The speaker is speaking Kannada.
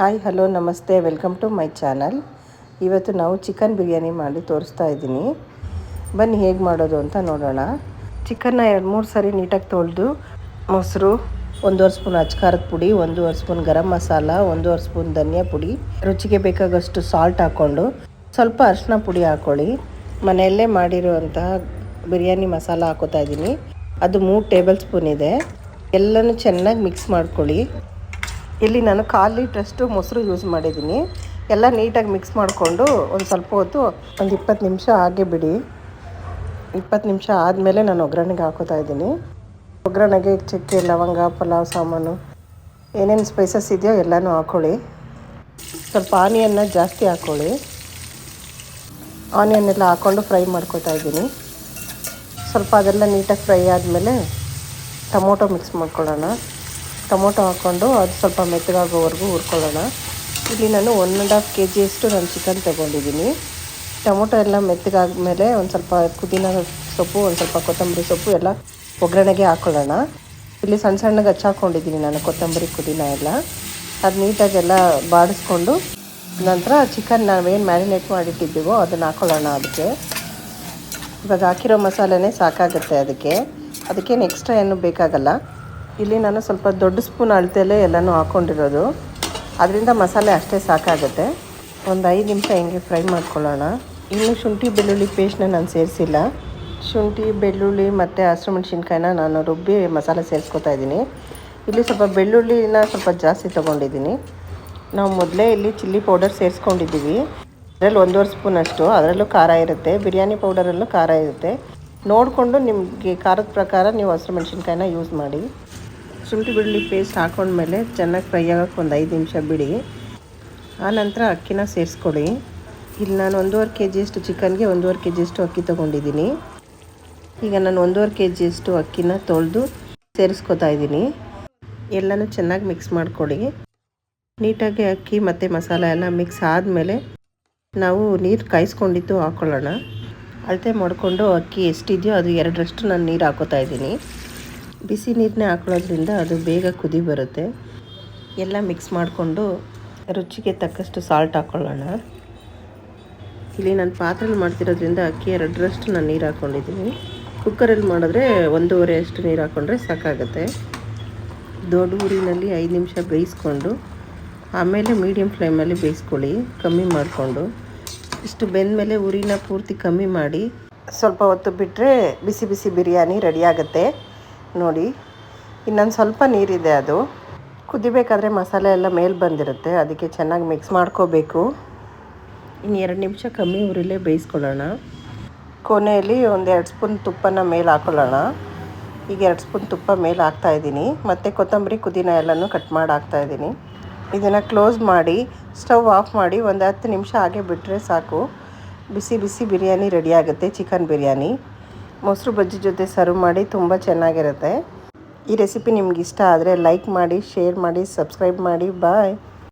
Hi, hello, namaste, welcome to my channel. ಇವತ್ತು ನಾವು ಚಿಕನ್ ಬಿರಿಯಾನಿ ಮಾಡಿ ತೋರಿಸ್ತಾ ಇದ್ದೀನಿ. ಬನ್ನಿ, ಹೇಗೆ ಮಾಡೋದು ಅಂತ ನೋಡೋಣ. ಚಿಕನ್ನ ಎರಡು ಮೂರು ಸಾರಿ ನೀಟಾಗಿ ತೊಳೆದು, ಮೊಸರು, ಒಂದೂವರೆ ಸ್ಪೂನ್ ಅಚ್ಕಾರದ ಪುಡಿ, ಒಂದೂವರೆ ಸ್ಪೂನ್ ಗರಂ ಮಸಾಲ, ಒಂದೂವರೆ ಸ್ಪೂನ್ ಧನಿಯಾ ಪುಡಿ, ರುಚಿಗೆ ಬೇಕಾಗಷ್ಟು ಸಾಲ್ಟ್ ಹಾಕ್ಕೊಂಡು, ಸ್ವಲ್ಪ ಅರಿಶಿನ ಪುಡಿ ಹಾಕ್ಕೊಳ್ಳಿ ಮನೆಯಲ್ಲೇ ಮಾಡಿರುವಂತಹ ಬಿರಿಯಾನಿ ಮಸಾಲ ಹಾಕೋತಾ ಇದ್ದೀನಿ. ಅದು ಮೂರು ಟೇಬಲ್ ಸ್ಪೂನ್ ಇದೆ. ಎಲ್ಲನೂ ಚೆನ್ನಾಗಿ ಮಿಕ್ಸ್ ಮಾಡ್ಕೊಳ್ಳಿ. ಇಲ್ಲಿ ನಾನು ಕಾಲು ಲೀಟ್ರಷ್ಟು ಮೊಸರು ಯೂಸ್ ಮಾಡಿದ್ದೀನಿ. ಎಲ್ಲ ನೀಟಾಗಿ ಮಿಕ್ಸ್ ಮಾಡಿಕೊಂಡು ಒಂದು ಸ್ವಲ್ಪ ಹೊತ್ತು ಒಂದು ಇಪ್ಪತ್ತು ನಿಮಿಷ ಹಾಗೆ ಬಿಡಿ. ಇಪ್ಪತ್ತು ನಿಮಿಷ ಆದಮೇಲೆ ನಾನು ಒಗ್ಗರಣೆಗೆ ಹಾಕೋತಾ ಇದ್ದೀನಿ. ಒಗ್ಗರಣೆಗೆ ಚಕ್ಕೆ, ಲವಂಗ, ಪಲಾವ್, ಸಾಮಾನು, ಏನೇನು ಸ್ಪೈಸಸ್ ಇದೆಯೋ ಎಲ್ಲನೂ ಹಾಕ್ಕೊಳ್ಳಿ ಸ್ವಲ್ಪ ಆನಿಯನ್ನ ಜಾಸ್ತಿ ಹಾಕ್ಕೊಳ್ಳಿ ಆನಿಯನ್ ಎಲ್ಲ ಹಾಕ್ಕೊಂಡು ಫ್ರೈ ಮಾಡ್ಕೊತಾ ಇದ್ದೀನಿ. ಸ್ವಲ್ಪ ಅದೆಲ್ಲ ನೀಟಾಗಿ ಫ್ರೈ ಆದಮೇಲೆ ಟೊಮೊಟೊ ಮಿಕ್ಸ್ ಮಾಡ್ಕೊಳ್ಳೋಣ. ಟೊಮೊಟೊ ಹಾಕ್ಕೊಂಡು ಅದು ಸ್ವಲ್ಪ ಮೆತ್ತಗಾಗೋವರೆಗೂ ಹುರ್ಕೊಳ್ಳೋಣ. ಇಲ್ಲಿ ನಾನು ಒನ್ ಆ್ಯಂಡ್ ಹಾಫ್ ಕೆ ಜಿಯಷ್ಟು ನಾನು ಚಿಕನ್ ತೊಗೊಂಡಿದ್ದೀನಿ. ಟೊಮೊಟೊ ಎಲ್ಲ ಮೆತ್ತಗಾದ್ಮೇಲೆ ಒಂದು ಸ್ವಲ್ಪ ಪುದೀನ ಸೊಪ್ಪು, ಒಂದು ಸ್ವಲ್ಪ ಕೊತ್ತಂಬರಿ ಸೊಪ್ಪು ಎಲ್ಲ ಒಗ್ಗರಣೆಗೆ ಹಾಕ್ಕೊಳ್ಳೋಣ ಇಲ್ಲಿ ಸಣ್ಣ ಸಣ್ಣಗೆ ಹಚ್ಚಾಕೊಂಡಿದ್ದೀನಿ ನಾನು ಕೊತ್ತಂಬರಿ, ಪುದೀನ ಎಲ್ಲ. ಅದು ನೀಟಾಗೆಲ್ಲ ಬಾಡಿಸ್ಕೊಂಡು ನಂತರ ಚಿಕನ್ ನಾವೇನು ಮ್ಯಾರಿನೇಟ್ ಮಾಡಿಟ್ಟಿದ್ದೀವೋ ಅದನ್ನು ಹಾಕ್ಕೊಳ್ಳೋಣ ಅದಕ್ಕೆ. ಇವಾಗ ಹಾಕಿರೋ ಮಸಾಲೆನೇ ಸಾಕಾಗುತ್ತೆ ಅದಕ್ಕೆ. ಅದಕ್ಕೇನು ಎಕ್ಸ್ಟ್ರಾ ಏನು ಬೇಕಾಗಲ್ಲ. ಇಲ್ಲಿ ನಾನು ಸ್ವಲ್ಪ ದೊಡ್ಡ ಸ್ಪೂನ್ ಅಳತೆಯಲ್ಲೇ ಎಲ್ಲನೂ ಹಾಕ್ಕೊಂಡಿರೋದು ಅದರಿಂದ ಮಸಾಲೆ ಅಷ್ಟೇ ಸಾಕಾಗುತ್ತೆ. ಒಂದು ಐದು ನಿಮಿಷ ಹಿಂಗೆ ಫ್ರೈ ಮಾಡ್ಕೊಳ್ಳೋಣ. ಇನ್ನು ಶುಂಠಿ ಬೆಳ್ಳುಳ್ಳಿ ಪೇಸ್ಟ್ನ ನಾನು ಸೇರಿಸಿಲ್ಲ. ಶುಂಠಿ, ಬೆಳ್ಳುಳ್ಳಿ ಮತ್ತು ಹಸಿರು ಮೆಣಸಿನ್ಕಾಯಿನ ನಾನು ರುಬ್ಬಿ ಮಸಾಲೆ ಸೇರಿಸ್ಕೊತಾ ಇದ್ದೀನಿ. ಇಲ್ಲಿ ಸ್ವಲ್ಪ ಬೆಳ್ಳುಳ್ಳಿನ ಸ್ವಲ್ಪ ಜಾಸ್ತಿ ತೊಗೊಂಡಿದ್ದೀನಿ. ನಾವು ಮೊದಲೇ ಇಲ್ಲಿ ಚಿಲ್ಲಿ ಪೌಡರ್ ಸೇರಿಸ್ಕೊಂಡಿದ್ದೀವಿ. ಅದರಲ್ಲಿ ಒಂದೂವರೆ ಸ್ಪೂನ್ ಅಷ್ಟು. ಅದರಲ್ಲೂ ಖಾರ ಇರುತ್ತೆ. ಬಿರಿಯಾನಿ ಪೌಡರಲ್ಲೂ ಖಾರ ಇರುತ್ತೆ. ನೋಡಿಕೊಂಡು ನಿಮಗೆ ಖಾರದ ಪ್ರಕಾರ ನೀವು ಹಸಿರು ಮೆಣಸಿನ್ಕಾಯಿನ ಯೂಸ್ ಮಾಡಿ. ಶುಂಠಿ ಬೆಳ್ಳುಳ್ಳಿ ಪೇಸ್ಟ್ ಹಾಕೊಂಡ್ಮೇಲೆ ಚೆನ್ನಾಗಿ ಫ್ರೈ ಆಗೋಕ್ಕೆ ಒಂದು ಐದು ನಿಮಿಷ ಬಿಡಿ. ಆನಂತರ ಅಕ್ಕಿನ ಸೇರಿಸ್ಕೊಳ್ಳಿ. ಇಲ್ಲಿ ನಾನು ಒಂದೂವರೆ ಕೆ ಜಿಯಷ್ಟು ಚಿಕನ್ಗೆ ಒಂದೂವರೆ ಕೆ ಜಿಯಷ್ಟು ಅಕ್ಕಿ ತೊಗೊಂಡಿದ್ದೀನಿ. ಈಗ ನಾನು ಒಂದೂವರೆ ಕೆ ಜಿಯಷ್ಟು ಅಕ್ಕಿನ ತೊಳೆದು ಸೇರಿಸ್ಕೊತಾ ಇದ್ದೀನಿ. ಎಲ್ಲನೂ ಚೆನ್ನಾಗಿ ಮಿಕ್ಸ್ ಮಾಡ್ಕೊಳ್ಳಿ. ನೀಟಾಗಿ ಅಕ್ಕಿ ಮತ್ತು ಮಸಾಲೆ ಎಲ್ಲ ಮಿಕ್ಸ್ ಆದಮೇಲೆ ನಾವು ನೀರು ಕಾಯಿಸ್ಕೊಂಡಿದ್ದು ಹಾಕ್ಕೊಳ್ಳೋಣ ಅಳತೆ ಮಾಡಿಕೊಂಡು ಅಕ್ಕಿ ಎಷ್ಟಿದೆಯೋ ಅದು ಎರಡರಷ್ಟು ನಾನು ನೀರು ಹಾಕೋತಾ ಇದ್ದೀನಿ. ಬಿಸಿ ನೀರನ್ನೇ ಹಾಕೊಳ್ಳೋದ್ರಿಂದ ಅದು ಬೇಗ ಕುದಿ ಬರುತ್ತೆ. ಎಲ್ಲ ಮಿಕ್ಸ್ ಮಾಡಿಕೊಂಡು ರುಚಿಗೆ ತಕ್ಕಷ್ಟು ಸಾಲ್ಟ್ ಹಾಕ್ಕೊಳ್ಳೋಣ ಇಲ್ಲಿ ನಾನು ಪಾತ್ರೆಯಲ್ಲಿ ಮಾಡ್ತಿರೋದ್ರಿಂದ ಅಕ್ಕಿ ಎರಡರಷ್ಟು ನಾನು ನೀರು ಹಾಕ್ಕೊಂಡಿದ್ದೀನಿ ಕುಕ್ಕರಲ್ಲಿ ಮಾಡಿದ್ರೆ ಒಂದೂವರೆ ಅಷ್ಟು ನೀರು ಹಾಕ್ಕೊಂಡ್ರೆ ಸಾಕಾಗುತ್ತೆ. ದೊಡ್ಡ ಊರಿನಲ್ಲಿ ಐದು ನಿಮಿಷ ಬೇಯಿಸ್ಕೊಂಡು, ಆಮೇಲೆ ಮೀಡಿಯಮ್ ಫ್ಲೇಮಲ್ಲಿ ಬೇಯಿಸ್ಕೊಳ್ಳಿ, ಕಮ್ಮಿ ಮಾಡಿಕೊಂಡು. ಇಷ್ಟು ಬೆಂದಮೇಲೆ ಉರಿನ ಪೂರ್ತಿ ಕಮ್ಮಿ ಮಾಡಿ ಸ್ವಲ್ಪ ಹೊತ್ತು ಬಿಟ್ಟರೆ ಬಿಸಿ ಬಿಸಿ ಬಿರಿಯಾನಿ ರೆಡಿ ಆಗುತ್ತೆ. ನೋಡಿ. ಇನ್ನೊಂದು ಸ್ವಲ್ಪ ನೀರಿದೆ ಅದು. ಕುದಿಬೇಕಾದ್ರೆ ಮಸಾಲೆ ಎಲ್ಲ ಮೇಲೆ ಬಂದಿರುತ್ತೆ. ಅದಕ್ಕೆ ಚೆನ್ನಾಗಿ ಮಿಕ್ಸ್ ಮಾಡ್ಕೋಬೇಕು. ಇನ್ನು ಎರಡು ನಿಮಿಷ ಕಮ್ಮಿ ಊರಲ್ಲೇ ಬೇಯಿಸ್ಕೊಳ್ಳೋಣ. ಕೊನೆಯಲ್ಲಿ ಒಂದು ಎರಡು ಸ್ಪೂನ್ ತುಪ್ಪನ ಮೇಲೆ ಹಾಕೊಳ್ಳೋಣ. ಈಗ ಎರಡು ಸ್ಪೂನ್ ತುಪ್ಪ ಮೇಲೆ ಹಾಕ್ತಾಯಿದ್ದೀನಿ ಮತ್ತು ಕೊತ್ತಂಬರಿ ಪುದೀನ ಎಲ್ಲನೂ ಕಟ್ ಮಾಡಿ ಹಾಕ್ತಾಯಿದ್ದೀನಿ ಇದನ್ನು ಕ್ಲೋಸ್ ಮಾಡಿ ಸ್ಟವ್ ಆಫ್ ಮಾಡಿ ಒಂದು ಹತ್ತು ನಿಮಿಷ ಹಾಗೆ ಬಿಟ್ಟರೆ ಸಾಕು. ಬಿಸಿ ಬಿಸಿ ಬಿರಿಯಾನಿ ರೆಡಿಯಾಗುತ್ತೆ ಚಿಕನ್ ಬಿರಿಯಾನಿ. ಮೊಸರು ಬಜ್ಜಿ ಜೊತೆ ಸರ್ವ್ ಮಾಡಿ ತುಂಬ ಚೆನ್ನಾಗಿರುತ್ತೆ. ಈ ರೆಸಿಪಿ ನಿಮ್ಗೆ ಇಷ್ಟ ಆದರೆ ಲೈಕ್ ಮಾಡಿ ಶೇರ್ ಮಾಡಿ ಸಬ್ಸ್ಕ್ರೈಬ್ ಮಾಡಿ ಬಾಯ್